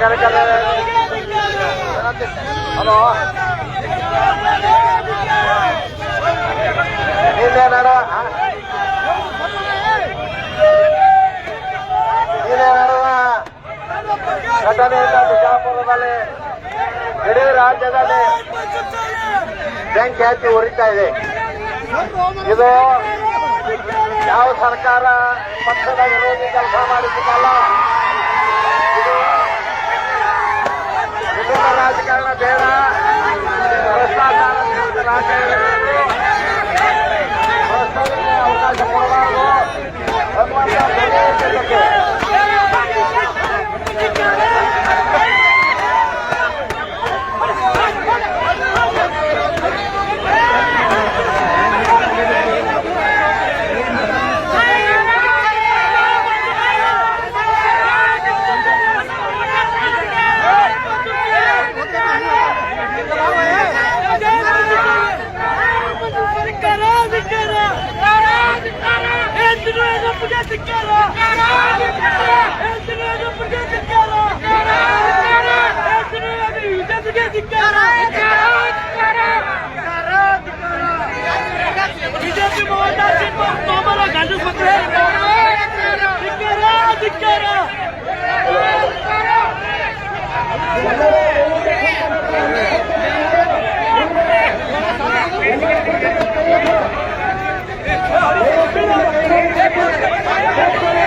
ನಾಗರಿಕರ ಹಲೋ. ನಿನ್ನೆ ನಡ ನಿನ್ನೆ ನಡೆದ ಘಟನೆಯಿಂದ ಬಿಜಾಪುರದಲ್ಲಿ ಇಡೀ ರಾಜ್ಯದಲ್ಲಿ ಬೆಂಕಿ ಹಚ್ಚಿ ಉರಿತಾ ಇದೆ ಇದು ಯಾವ ಸರ್ಕಾರ ಪಕ್ಷದ ವಿರೋಧಿ ಕೆಲಸ ಮಾಡಿದ್ದಲ್ಲ ಇದು ವಿಭಿನ್ನ ರಾಜಕಾರಣ ಬೇಡ ಭ್ರಷ್ಟಾಚಾರ ವಿರುದ್ಧ ರಾಜಕಾರಣದಲ್ಲಿ ಭ್ರಷ್ಟಾಚಾರಕ್ಕೆ ಅವಕಾಶ ಕೊಡಬಾರದು ಅನ್ನುವಂಥ করে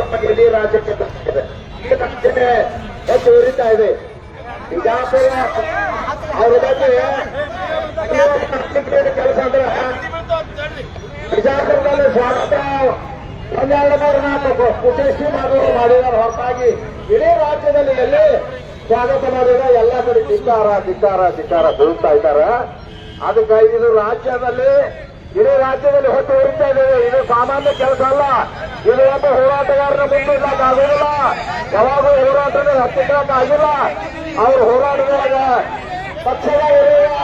ತಮಗೆ ಇಡೀ ರಾಜ್ಯಕ್ಕೆ ತಕ್ಷಣ ಹೆಚ್ಚು ಉರಿತಾ ಇದೆ. ಬಿಜಾಪುರ ಅವ್ರ ಬಗ್ಗೆ ಕೆಲಸ ಅಂದ್ರೆ ಬಿಜಾಪುರದಲ್ಲಿ ಸ್ವಾಗತ. ಹನ್ನೆರಡು ಮೂರು ನಾಲ್ಕು ಕುಟೇಶಿ ಮಾಡೋರು ಮಾಡಿದಾರೆ ಹೊರತಾಗಿ ಇಡೀ ರಾಜ್ಯದಲ್ಲಿ ಎಲ್ಲಿ ಸ್ವಾಗತ ಮಾಡಿದ ಎಲ್ಲ ಕಡೆ ಧಿಕ್ಕಾರ ಧಿಕ್ಕಾರ ಧಿಕ್ಕಾರ ಬೀಳ್ತಾ ಇದ್ದಾರೆ. ಅದಕ್ಕಾಗಿ ಇದು ರಾಜ್ಯದಲ್ಲಿ ಇಡೀ ರಾಜ್ಯದಲ್ಲಿ ಹೊತ್ತು ಹೋಗ್ತಾ ಇದ್ದೇವೆ. ಇದು ಸಾಮಾನ್ಯ ಕೆಲಸ ಅಲ್ಲ. ಇದು ಒಬ್ಬ ಹೋರಾಟಗಾರರ ಮುಂದಿಡ್ಲಕ್ ಆಗುದಿಲ್ಲ. ಯಾವಾಗೂ ಹೋರಾಟದ ಹತ್ತಿರಕ್ಕಾಗಿಲ್ಲ ಆಗಿಲ್ಲ. ಅವರು ಹೋರಾಟದೊಳಗ ಪಕ್ಷದ ಇರುವ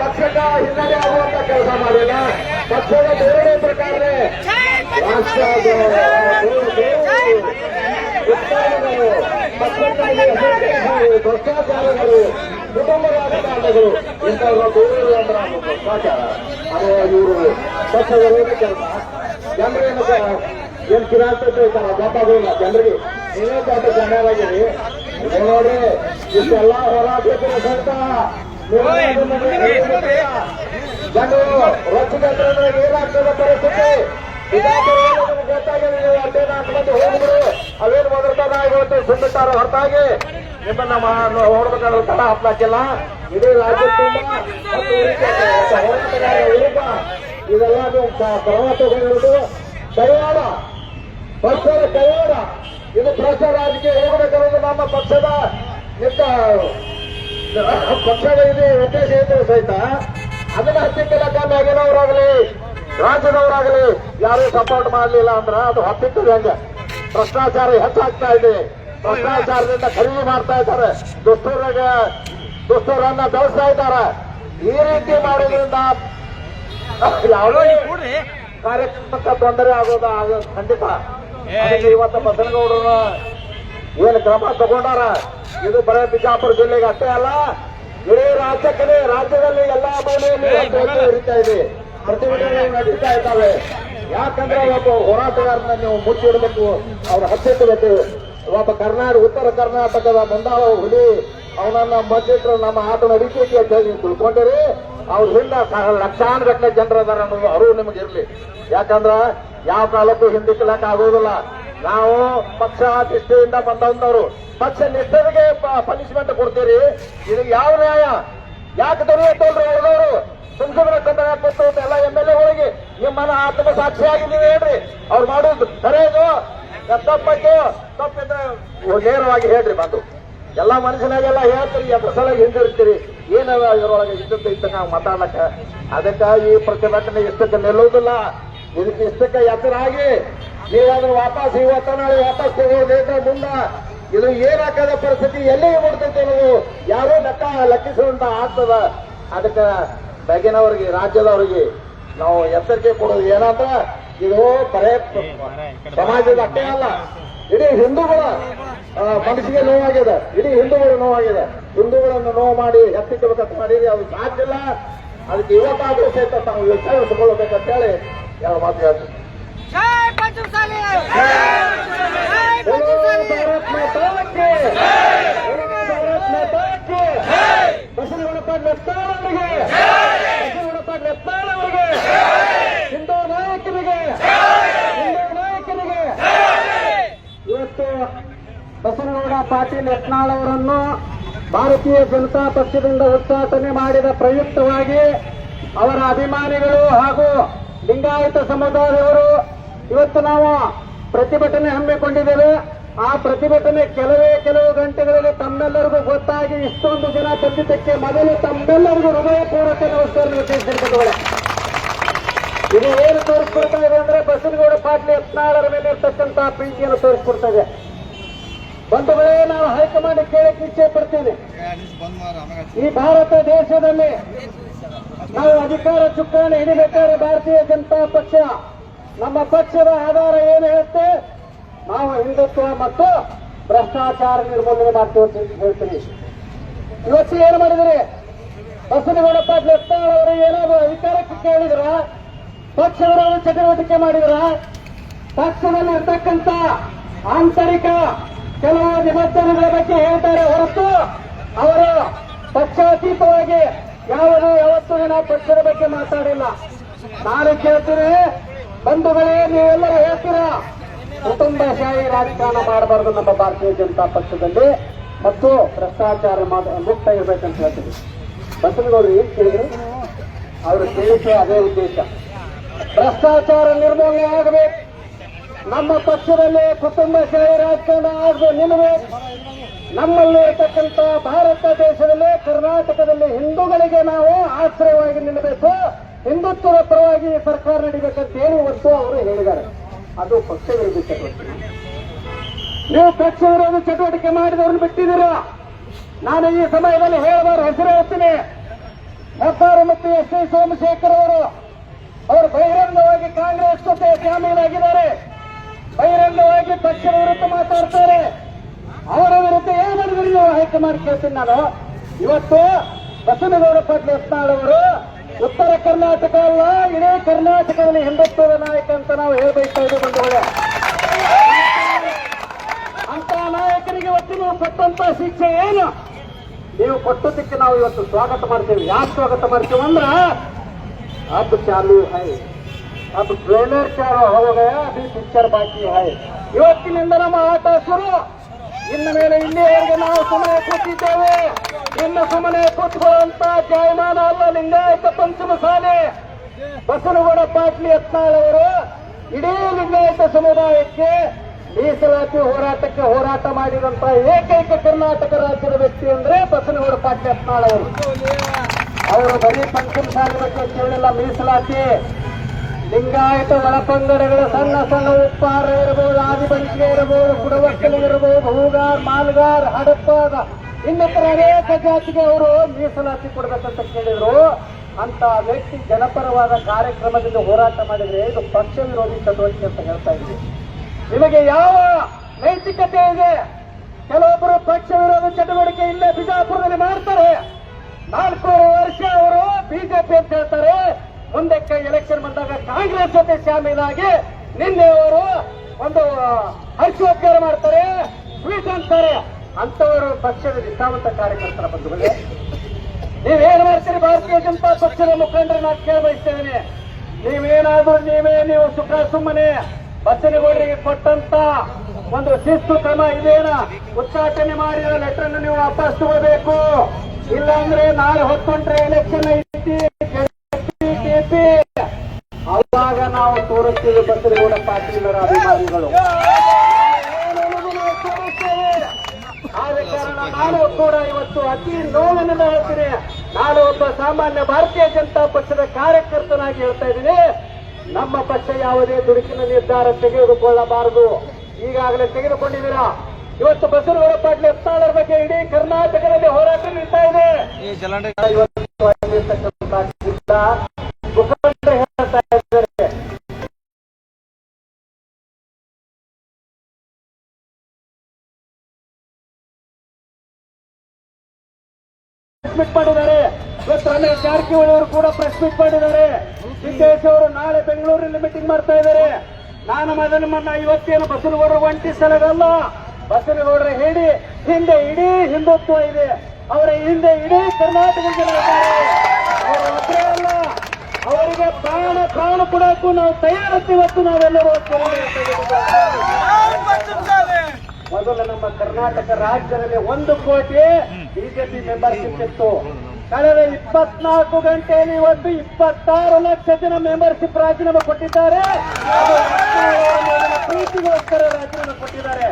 ಪಕ್ಷದ ಹಿನ್ನಡೆ ಆಗುವಂತ ಕೆಲಸ ಮಾಡಿಲ್ಲ ಪಕ್ಷದ ಬೇರೆ ಪ್ರಕಾರ ರಾಷ್ಟ್ರದ ಉತ್ಪಾದನೆಗಳು ಪಕ್ಷಕ್ಕಾಗಿ ಭ್ರಷ್ಟಾಚಾರಗಳು ಕುಟುಂಬ ರಾಜಕಾರಣಿಗಳು ಇಂಥವ್ರು ದೂರ ಅಂದ್ರೆ ಅದು ಭ್ರಷ್ಟಾಚಾರ. ಅದು ಇವರು ಪಕ್ಷದ ವಿರೋಧ ಕೆಲಸ. ಜನರೇನು ಏನ್ ಕಿರಾಡ್ತಿರ್ತಾರೆ ಗೊತ್ತಾಗೋಲ್ಲ ಜನರಿಗೆ ನೀವೇ ದೊಡ್ಡ ಜನರಾಗಿರಿ ನೋಡ್ರಿ ಇಷ್ಟೆಲ್ಲ ಹೋರಾಟ ಸಹಿತ? ಜನರು ರೊಚ್ಚಿಗೆದ್ರೆ ಏನಾಗ್ತದೆ ಪರಿಸ್ಥಿತಿ? ಅವೇನು ಮೊದಲತನ ಇವತ್ತು ಸುಂದಿಟ್ಟಾರ ಹೊರತಾಗಿ ನಿಮ್ಮನ್ನ ಹೊರಬೇಕಾದ್ರೆ ತಡ ಹಾಕ್ಲಾಕಿಲ್ಲ ಇಡೀ ರಾಜ್ಯ ಇದೆಲ್ಲ ನೀವು ಕಯೋಡ ಪಕ್ಷದ ಕಯೋಡ ಇದು ಭ್ರಷ್ಟ ರಾಜಕೀಯ ಹೋಗಬೇಕಾದ್ರೆ ನಮ್ಮ ಪಕ್ಷದ ನಿಂತ ಪಕ್ಷದ ಇದು ಉದ್ದೇಶ ಇದ್ರು ಸಹಿತ ಅದನ್ನ ಹತ್ತಿಕ್ಕೆಲ್ಲ ಕಮ್ಮಿ ಆಗಿನವರಾಗಲಿ ರಾಜ್ಯದವರಾಗಲಿ ಯಾರೂ ಸಪೋರ್ಟ್ ಮಾಡಲಿಲ್ಲ ಅಂದ್ರೆ ಅದು ಹತ್ತಿಕ್ಕದ ಹೆಂಗೆ. ಭ್ರಷ್ಟಾಚಾರ ಹೆಚ್ಚಾಗ್ತಾ ಇದೆ. ಭ್ರಷ್ಟಾಚಾರದಿಂದ ಖರೀದಿ ಮಾಡ್ತಾ ಇದ್ದಾರೆ. ದುಷ್ಟರಾಗ ದುಷ್ಟರನ್ನ ಬೆಳೆಸ್ತಾ ಇದ್ದಾರೆ. ಈ ರೀತಿ ಮಾಡೋದ್ರಿಂದ ಯಾವುದೇ ಕಾರ್ಯಕ್ರಮಕ್ಕೆ ತೊಂದರೆ ಆಗೋದ ಖಂಡಿತ. ಇವತ್ತು ಬಸನಗೌಡರು ಏನು ಕ್ರಮ ತಗೊಂಡಾರ? ಇದು ಬರೇ ಬಿಜಾಪುರ ಜಿಲ್ಲೆಗೆ ಅಷ್ಟೇ ಅಲ್ಲ ಇಡೀ ರಾಜ್ಯಕ್ಕೆ ರಾಜ್ಯದಲ್ಲಿ ಎಲ್ಲಾ ಮೂಲೆಯಲ್ಲಿ ಇದೆ. ಪ್ರತಿಭಟನೆಗಳು ನಡೀತಾ ಇದ್ದಾವೆ. ಯಾಕಂದ್ರೆ ಒಬ್ಬ ಹೋರಾಟಗಾರನ ನೀವು ಮುಚ್ಚಿಡಬೇಕು ಅವ್ರ ಹತ್ತಿಕ್ಕಬೇಕು ಒಬ್ಬ ಕರ್ನಾಟಕ ಉತ್ತರ ಕರ್ನಾಟಕದ ಮುಂದಾಳ ಹುಲಿ, ಅವನನ್ನ ಮಚ್ಚಿಟ್ರು ನಮ್ಮ ಆಟ ನಡೀತೈತಿ ಅಂತ ಹೇಳಿ ತಿಳ್ಕೊಂಡಿರಿ. ಅವ್ರ ಹಿಂದ ಲಕ್ಷಾನು ಜನರು ಅದಾರ ಅನ್ನೋದು ಅರಿವು ನಿಮಗೆ ಇರಲಿ. ಯಾಕಂದ್ರ ಯಾವ ಕಾಲಕ್ಕೂ ಹಿಂದಿಕ್ಕಲಕ್ ಆಗೋದಿಲ್ಲ. ನಾವು ಪಕ್ಷ ನಿಷ್ಠೆಯಿಂದ ಬಂದವಂತವ್ರು ಪಕ್ಷ ನಿಷ್ಠರಿಗೆ ಪನಿಷ್ಮೆಂಟ್ ಕೊಡ್ತೀರಿ. ಇದು ಯಾವ ನ್ಯಾಯ? ಯಾಕೆ ದೊರೆಯುತ್ತಲ್ರಿ ಉಳಿದವರು ಸುಮ್ಸುಮ್ನೆ ಕಂದಾಯ ಕೊಟ್ಟು ಎಲ್ಲ ಎಂ ಎಲ್ ಎ ಹೋಗಿ ನಿಮ್ಮನ್ನ ಆತ್ಮ ಸಾಕ್ಷಿಯಾಗಿ ನೀವು ಹೇಳ್ರಿ. ಅವ್ರು ಮಾಡೋದು ಸರಿಯಾದು? ತಪ್ಪಕ್ಕೆ ತಪ್ಪಿದ್ರೆ ನೇರವಾಗಿ ಹೇಳ್ರಿ ಬಂದು ಎಲ್ಲ ಮನುಷ್ಯನಾಗೆಲ್ಲ ಹೇಳ್ತೀರಿ, ಎದ್ರ ಸಲ ಹಿಂದಿರ್ತೀರಿ ಏನದ ಇದರೊಳಗೆ ಇದ್ದದ್ದು ಇದ್ದ ನಾವು ಮಾತಾಡ್ಲಕ್ಕ? ಅದಕ್ಕೆ ಈ ಪ್ರತಿಭಟನೆ ಇಷ್ಟಕ್ಕೆ ನಿಲ್ಲುವುದಿಲ್ಲ. ಇದಕ್ಕೆ ಇಷ್ಟಕ್ಕೆ ಎತ್ತರಾಗಿ ನೀವಾದ್ರೂ ವಾಪಸ್ ಇವತ್ತ ನಾಳೆ ವಾಪಸ್ ತಗೊಳ್ಳೋದೇಕ ಮುಂದ? ಇದು ಏನಾಗದ ಪರಿಸ್ಥಿತಿ? ಎಲ್ಲಿಗೆ ಬಿಡ್ತೈತೆ ಅನ್ನೋದು ಯಾರೋ ಲೆಕ್ಕ ಲೆಕ್ಕಿಸುವಂತ ಆಗ್ತದ. ಅದಕ್ಕೆ ಬೆಗಿನವರಿಗೆ, ರಾಜ್ಯದವರಿಗೆ ನಾವು ಎಚ್ಚರಿಕೆ ಕೊಡೋದು ಏನಂತ ಇದು ಬರೇ ಸಮಾಜದ ಅಲ್ಲ. ಇಡೀ ಹಿಂದೂಗಳ ಮನಸ್ಸಿಗೆ ನೋವಾಗಿದೆ. ಇಡೀ ಹಿಂದೂಗಳು ನೋವಾಗಿದೆ. ಹಿಂದೂಗಳನ್ನು ನೋವು ಮಾಡಿ ಎತ್ತಿಟ್ಟಬೇಕಂತ ಮಾಡಿರಿ ಅದು ಸಾಧ್ಯ ಇಲ್ಲ. ಅದಕ್ಕೆ ಇವತ್ತಾದ್ರೂ ಸಹಿತ ತಾವು ವಿಚಾರಿಸಿಕೊಳ್ಳಬೇಕಂತ ಹೇಳಿ ಯಾವ ಮಾತು ಹೇಳ್ತೀನಿ. ಭಾರತೀಯ ಜನತಾ ಪಕ್ಷದಿಂದ ಉಚ್ಚಾಟನೆ ಮಾಡಿದ ಪ್ರಯುಕ್ತವಾಗಿ ಅವರ ಅಭಿಮಾನಿಗಳು ಹಾಗೂ ಲಿಂಗಾಯತ ಸಮುದಾಯದವರು ಇವತ್ತು ನಾವು ಪ್ರತಿಭಟನೆ ಹಮ್ಮಿಕೊಂಡಿದ್ದೇವೆ. ಆ ಪ್ರತಿಭಟನೆ ಕೆಲವೇ ಕೆಲವು ಗಂಟೆಗಳಲ್ಲಿ ತಮ್ಮೆಲ್ಲರಿಗೂ ಗೊತ್ತಾಗಿ ಇಷ್ಟೊಂದು ಜನ ಬಂದಿದ್ದಕ್ಕೆ ಮೊದಲು ತಮ್ಮೆಲ್ಲರಿಗೂ ಹೃದಯಪೂರ್ವಕ ನಮಸ್ಕಾರ ತಿಳಿಸಿರ್ತದೆ ಇದು ಏನು ತೋರಿಸ್ಕೊಡ್ತಾ ಇದೆ ಅಂದ್ರೆ ಬಸನಗೌಡ ಪಾಟೀಲ್ ಯತ್ನಾಳರ ಮೇಲೆ ಇರ್ತಕ್ಕಂತಹ ಪ್ರೀತಿಯನ್ನು ತೋರಿಸ್ಕೊಡ್ತಾ ಇದೆ. ಬಂಧುಗಳೇ, ನಾವು ಹೈಕಮಾಂಡ್ ಕೇಳಕ್ಕೆ ಇಚ್ಛೆ ಪಡ್ತೇನೆ ಈ ಭಾರತ ದೇಶದಲ್ಲಿ ನಾವು ಅಧಿಕಾರ ಚುಕ್ಕಾಣಿ ಹಿಡಿಬೇಕಾದ್ರೆ ಭಾರತೀಯ ಜನತಾ ಪಕ್ಷ, ನಮ್ಮ ಪಕ್ಷದ ಆಧಾರ ಏನು ಹೇಳುತ್ತೆ? ನಾವು ಹಿಂದುತ್ವ ಮತ್ತು ಭ್ರಷ್ಟಾಚಾರ ನಿರ್ಮೂಲನೆ ಮಾಡ್ತೀವಿ ಅಂತ ಹೇಳ್ತೀನಿ ಇವತ್ತು ಏನು ಮಾಡಿದ್ರಿ? ಬಸವನಗೌಡ ಪಾಟೀಲ್ ಅವರು ಏನಾದ್ರು ಅಧಿಕಾರಕ್ಕೆ ಕೇಳಿದ್ರ? ಪಕ್ಷದವರ ಚಟುವಟಿಕೆ ಮಾಡಿದ್ರ? ಪಕ್ಷದಲ್ಲಿ ಇರ್ತಕ್ಕಂಥ ಆಂತರಿಕ ಕೆಲವು ನಿಬಂಧನೆಗಳ ಬಗ್ಗೆ ಹೇಳ್ತಾರೆ ಹೊರತು ಅವರು ಪಕ್ಷಾತೀತವಾಗಿ ಯಾವುದು ಯಾವತ್ತೂ ದಿನ ಪಕ್ಷದ ಬಗ್ಗೆ ಮಾತಾಡಿಲ್ಲ. ನಾನು ಕೇಳ್ತೀನಿ, ಬಂಧುಗಳೇ, ನೀವೆಲ್ಲರೂ ಹೇಳ್ತೀರಾ? ಕುಟುಂಬಶಾಹಿ ರಾಜಕಾರಣ ಮಾಡಬಾರದು ನಮ್ಮ ಭಾರತೀಯ ಜನತಾ ಪಕ್ಷದಲ್ಲಿ ಮತ್ತು ಭ್ರಷ್ಟಾಚಾರ ಮುಕ್ತ ಇರ್ಬೇಕಂತ ಹೇಳ್ತೀವಿ ಬಸವನಗೌಡರು ಏನ್ ಕೇಳಿದ್ರು? ಅವರು ಕೇಳಿಕೆ ಅದೇ ಉದ್ದೇಶ. ಭ್ರಷ್ಟಾಚಾರ ನಿರ್ಮೂಲನೆ ಆಗಬೇಕು. ನಮ್ಮ ಪಕ್ಷದಲ್ಲಿ ಕುಟುಂಬಶಾಹಿ ರಾಜಕಾರಣ ಆಗುವ ನಿಲ್ಲಬೇಕು ನಮ್ಮಲ್ಲಿ ಇರತಕ್ಕಂತ ಭಾರತ ದೇಶದಲ್ಲಿ, ಕರ್ನಾಟಕದಲ್ಲಿ ಹಿಂದೂಗಳಿಗೆ ನಾವು ಆಶ್ರಯವಾಗಿ ನಿಲ್ಲಬೇಕು. ಹಿಂದುತ್ವದ ಪರವಾಗಿ ಸರ್ಕಾರ ನಡೀಬೇಕಂತ ಏನು ಒತ್ತು ಅವರು ಹೇಳಿದ್ದಾರೆ. ಅದು ಪಕ್ಷ ವಿರೋಧಿ ಚಟುವಟಿಕೆ. ನೀವು ಪಕ್ಷ ವಿರೋಧಿ ಚಟುವಟಿಕೆ ಮಾಡಿದವ್ರನ್ನ ಬಿಟ್ಟಿದ್ದೀರಾ? ನಾನು ಈ ಸಮಯದಲ್ಲಿ ಹೇಳಬಾರ ಹೆಸರು ಹೇಳ್ತೀನಿ. ಹೆಬ್ಬಾರು ಮತ್ತು ಎಸ್ ಸೋಮಶೇಖರ್ ಅವರು. ಅವರು ಬಹಿರಂಗವಾಗಿ ಕಾಂಗ್ರೆಸ್ ಜೊತೆ ಶಾಮೀಲಾಗಿದ್ದಾರೆ. ಬಹಿರಂಗವಾಗಿ ಪಕ್ಷ ವಿರುದ್ಧ ಮಾತಾಡ್ತಾರೆ. ಅವರ ವಿರುದ್ಧ ಏನು ಮಾಡಿದ್ರಿ ನೀವು? ಹೈಕಮಾಂಡ್ ಕೇಳ್ತೀನಿ ನಾನು. ಇವತ್ತು ಬಸನಗೌಡ ಯತ್ನಾಳ್ ಅವರು ಉತ್ತರ ಕರ್ನಾಟಕ ಅಲ್ಲ, ಇಡೀ ಕರ್ನಾಟಕದಲ್ಲಿ ಹಿಂದುತ್ವದ ನಾಯಕ ಅಂತ ನಾವು ಹೇಳ್ಬೇಕು ಬಂಧುಗಳೇ ಅಂತ ನಾಯಕರಿಗೆ ಇವತ್ತು ನೀವು ಕೊಟ್ಟಂತ ಶಿಕ್ಷೆ ಏನು? ನೀವು ಕೊಟ್ಟದಕ್ಕೆ ನಾವು ಇವತ್ತು ಸ್ವಾಗತ ಮಾಡ್ತೇವೆ. ಯಾಕೆ ಸ್ವಾಗತ ಮಾಡ್ತೇವೆ ಅಂದ್ರೆ ಅದು ಚಾಲು ಹೈ. अब ट्रेलर चालू हो गया अभी पिक्चर बाकी है ಇವತ್ತಿನಿಂದ ನಮ್ಮ ಆಟ ಶುರು ಇನ್ನು ಮೇಲೆ ಇಲ್ಲಿವರೆಗೆ ನಾವು ಸುಮ್ಮನೆ ಕೂತಿದ್ದೇವೆ ಇನ್ನು ಸುಮ್ಮನೆ ಕೂತ್ಕೊಳ್ಳುವಂತ ಜಾಯಮಾನ ಅಲ್ಲ ಲಿಂಗಾಯತ ಪಂಚಮಸಾಲೆ ಬಸವನಗೌಡ ಪಾಟ್ಲಿ ಯತ್ನಾಳ್ ಅವರು ಇಡೀ ಲಿಂಗಾಯತ ಸಮುದಾಯಕ್ಕೆ ಮೀಸಲಾತಿ ಹೋರಾಟಕ್ಕೆ ಹೋರಾಟ ಮಾಡಿದಂತ ಏಕೈಕ ಕರ್ನಾಟಕ ರಾಜ್ಯದ ವ್ಯಕ್ತಿ ಅಂದ್ರೆ ಬಸವನಗೌಡ ಪಾಟ್ಲಿ ಯತ್ನಾಳ್ ಅವರು ಅವರು ಬರೀ ಪಂಚಮ ಸಾಲಿ ಬಗ್ಗೆ ಕೇಳಿಲ್ಲ ಮೀಸಲಾತಿ ಲಿಂಗಾಯತ ಒಳಪಂಗಡಗಳ ಸಣ್ಣ ಸಣ್ಣ ಉಪ್ಪಾರ ಇರಬಹುದು ಆದಿಬಂಟಿಗೆ ಇರಬಹುದು ಕುಡವಕ್ಕಲಿಗಿರಬಹುದು ಹೂಗಾರ್ ಮಾಲ್ಗಾರ್ ಹಡಪ್ಪಾದ ಇನ್ನಿತರ ಅನೇಕ ಜಾತಿಗೆ ಅವರು ಮೀಸಲಾತಿ ಕೊಡಬೇಕಂತ ಕೇಳಿದ್ರು. ಅಂತ ವ್ಯಕ್ತಿ ಜನಪರವಾದ ಕಾರ್ಯಕ್ರಮದಿಂದ ಹೋರಾಟ ಮಾಡಿದ್ರೆ ಇದು ಪಕ್ಷ ವಿರೋಧಿ ಚಟುವಟಿಕೆ ಅಂತ ಹೇಳ್ತಾ ಇದ್ವಿ. ನಿಮಗೆ ಯಾವ ನೈತಿಕತೆ ಇದೆ? ಕೆಲವೊಬ್ಬರು ಪಕ್ಷ ವಿರೋಧ ಚಟುವಟಿಕೆ ಇಲ್ಲೇ ಬಿಜಾಪುರದಲ್ಲಿ ಮಾಡ್ತಾರೆ. ನಾಲ್ಕೂವರೆ ವರ್ಷ ಅವರು ಬಿಜೆಪಿ ಅಂತ ಹೇಳ್ತಾರೆ. ಮುಂದೆ ಎಲೆಕ್ಷನ್ ಬಂದಾಗ ಕಾಂಗ್ರೆಸ್ ಜೊತೆ ಶಾಮೀಲಾಗಿ ನಿನ್ನೆ ಅವರು ಒಂದು ಹರ್ಷೋದ್ಗಾರ ಮಾಡ್ತಾರೆ ಟ್ವೀಟ್ ಅಂತಾರೆ. ಅಂತವರು ಪಕ್ಷದ ನಿಷ್ಠಾವಂತ ಕಾರ್ಯಕರ್ತರ ಬಂಧುಗಳೇ. ನೀವೇನ್ ಮಾಡ್ತೀರಿ? ಭಾರತೀಯ ಜನತಾ ಪಕ್ಷದ ಮುಖಂಡರು ನಾನು ಕೇಳಬಯಸ್ತೇನೆ. ನೀವೇನಾದ್ರೂ ನೀವೇ, ನೀವು ಸುಖ, ಸುಮ್ಮನೆ ಬಸನಗೌಡರಿಗೆ ಕೊಟ್ಟಂತ ಒಂದು ಶಿಸ್ತು, ಕ್ರಮ ಇದೇನ? ಉದ್ಘಾಟನೆ ಮಾಡಿರೋ ಲೆಟರ್ ನೀವು ವಾಪಸ್ ತಗೋಬೇಕು. ಇಲ್ಲಾಂದ್ರೆ ನಾಳೆ ಹೊತ್ಕೊಂಡ್ರೆ ಎಲೆಕ್ಷನ್ ಅವಾಗ ನಾವು ತೋರಿಸ್ತೀವಿ ಬಸರಗೌಡ ಪಾಟೀಲರ ಅಭಿಮಾನಿಗಳು. ಆದ ಕಾರಣ ನಾನು ಕೂಡ ಇವತ್ತು ಅತಿ ನೋವಿನಿಂದ ಹೇಳ್ತೀನಿ. ನಾನು ಒಬ್ಬ ಸಾಮಾನ್ಯ ಭಾರತೀಯ ಜನತಾ ಪಕ್ಷದ ಕಾರ್ಯಕರ್ತನಾಗಿ ಹೇಳ್ತಾ ಇದ್ದೀನಿ. ನಮ್ಮ ಪಕ್ಷ ಯಾವುದೇ ದುಡುಕಿನ ನಿರ್ಧಾರ ತೆಗೆದುಕೊಳ್ಳಬಾರದು. ಈಗಾಗಲೇ ತೆಗೆದುಕೊಂಡಿದ್ದೀರಾ? ಇವತ್ತು ಬಸವನಗೌಡ ಪಾಟೀಲ್ ಎತ್ತಾಳರ ಬಗ್ಗೆ ಇಡೀ ಕರ್ನಾಟಕದಲ್ಲಿ ಹೋರಾಟ ನಿಲ್ತಾ ಇದೆ. ಪ್ರೆಸ್ ಮೀಟ್ ಮಾಡಿದ್ದಾರೆ. ಇವತ್ತು ರಮೇಶ್ ಜಾರಕಿಹೊಳಿ ಅವರು ಕೂಡ ಪ್ರೆಸ್ ಮೀಟ್ ಮಾಡಿದ್ದಾರೆ. ಸಿದ್ದೇಶ್ ಅವರು ನಾಳೆ ಬೆಂಗಳೂರಿನಲ್ಲಿ ಮೀಟಿಂಗ್ ಮಾಡ್ತಾ ಇದ್ದಾರೆ. ನಾನು ಮದನ ಮನ್ನ ಇವತ್ತೇನು ಬಸನಗೌಡರು ಒಂಟಿ ಸ್ಥಳಗಲ್ಲ ಬಸವನಗೌಡರ ಹೇಳಿ, ಹಿಂದೆ ಇಡೀ ಹಿಂದುತ್ವ ಇದೆ. ಅವರ ಹಿಂದೆ ಇಡೀ ಕರ್ನಾಟಕ ಜನ ಅಲ್ಲ, ಅವರಿಗೆ ಪ್ರಾಣ ಪ್ರಾಣ ಕೊಡಕ್ಕೂ ನಾವು ತಯಾರತ್ತಿ ಇವತ್ತು ನಾವೆಲ್ಲರೂ ನಮ್ಮ ಕರ್ನಾಟಕ ರಾಜ್ಯದಲ್ಲಿ ಒಂದು ಕೋಟಿ ಬಿಜೆಪಿ ಮೆಂಬರ್ಶಿಪ್ ಇತ್ತು. ಕಳೆದ ಇಪ್ಪತ್ನಾಲ್ಕು ಗಂಟೆಯಲ್ಲಿ ಇವತ್ತು ಇಪ್ಪತ್ತಾರು ಲಕ್ಷ ಜನ ಮೆಂಬರ್ಶಿಪ್ ರಾಜೀನಾಮೆ ಕೊಟ್ಟಿದ್ದಾರೆ. ಪ್ರೀತಿಗೋಸ್ಕರ ರಾಜೀನಾಮೆ ಕೊಟ್ಟಿದ್ದಾರೆ.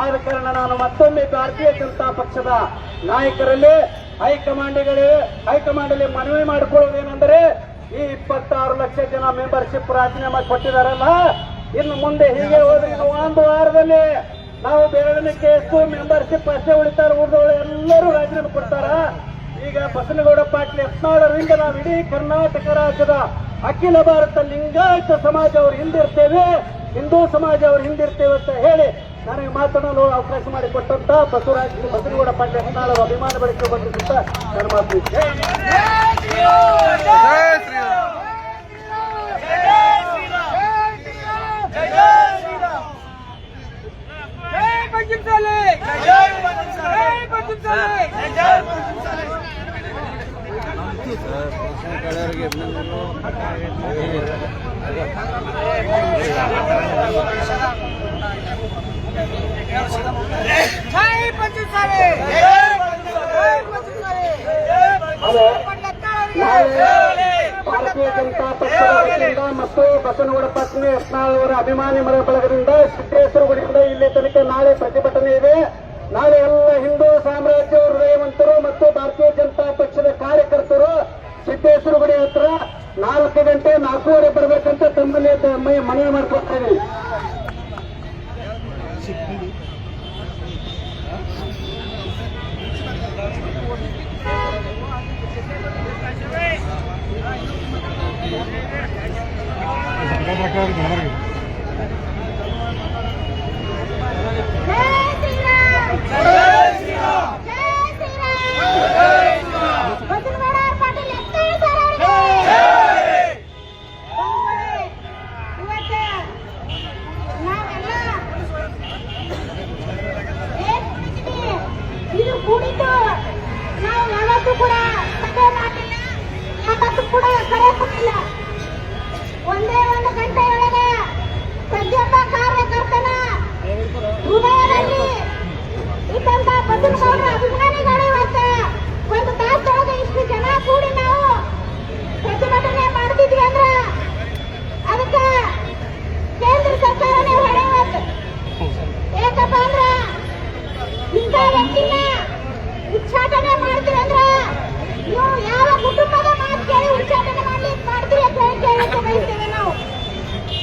ಆದ ಕಾರಣ ನಾನು ಮತ್ತೊಮ್ಮೆ ಭಾರತೀಯ ಜನತಾ ಪಕ್ಷದ ನಾಯಕರಲ್ಲಿ ಹೈಕಮಾಂಡ್ಗಳು ಹೈಕಮಾಂಡಲ್ಲಿ ಮನವಿ ಮಾಡಿಕೊಳ್ಳುವುದೇನೆಂದರೆ ಈ ಇಪ್ಪತ್ತಾರು ಲಕ್ಷ ಜನ ಮೆಂಬರ್ಶಿಪ್ ರಾಜೀನಾಮೆ ಕೊಟ್ಟಿದ್ದಾರಲ್ಲ, ಇನ್ನು ಮುಂದೆ ಹೀಗೆ ಹೋದ್ರೆ ಒಂದು ವಾರದಲ್ಲಿ ನಾವು ಬೇರೆ ಎಷ್ಟು ಮೆಂಬರ್ಶಿಪ್ ಅಷ್ಟೇ ಉಳಿತಾರ, ಉಳಿದವರು ಎಲ್ಲರೂ ರಾಜೀನಾಮೆ ಕೊಡ್ತಾರ. ಈಗ ಬಸನಗೌಡ ಪಾಟೀಲ್ ಯತ್ನಾಳರಿಂದ ನಾವು ಇಡೀ ಕರ್ನಾಟಕ ರಾಜ್ಯದ ಅಖಿಲ ಭಾರತ ಲಿಂಗಾಯತ ಸಮಾಜ ಅವರು ಹಿಂದಿರ್ತೇವೆ. ಹಿಂದೂ ಸಮಾಜ ಅವರು ಹಿಂದಿರ್ತೇವೆ ಅಂತ ಹೇಳಿ ನನಗೆ ಮಾತನಾಡಲು ಅವಕಾಶ ಮಾಡಿಕೊಟ್ಟಂತ ಬಸವರಾಜ್ ಬಸನಗೌಡ ಪಾಟೀಲ್ ಯತ್ನಾಳ್ ಅಭಿಮಾನ ಬಳಕೆ ಬಂದಿದ್ದಂತ ನನ್ನ ಮಾತು ಇಷ್ಟೇ. ಜೈ ಪಂಚಮಸಾಲಿ ಜೈ ಪಂಚಮಸಾಲಿ ಜೈ ಪಂಚಮಸಾಲಿ ಜೈ ಪಂಚಮಸಾಲಿ ಹಲೋ ನಾಳೆ ಭಾರತೀಯ ಜನತಾ ಪಕ್ಷದ ವತಿಯಿಂದ ಮತ್ತು ಬಸವನಗೌಡ ಪತ್ನಿ ಯತ್ನಾಳ್ ಅವರ ಅಭಿಮಾನಿ ಮರ ಬಳಗದಿಂದ ಸಿದ್ದೇಶ್ವರಗುಡಿಯಿಂದ ಇಲ್ಲಿ ತನಕ ನಾಳೆ ಪ್ರತಿಭಟನೆ ಇದೆ. ನಾಳೆ ಎಲ್ಲ ಹಿಂದೂ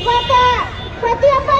kota. Berarti apa?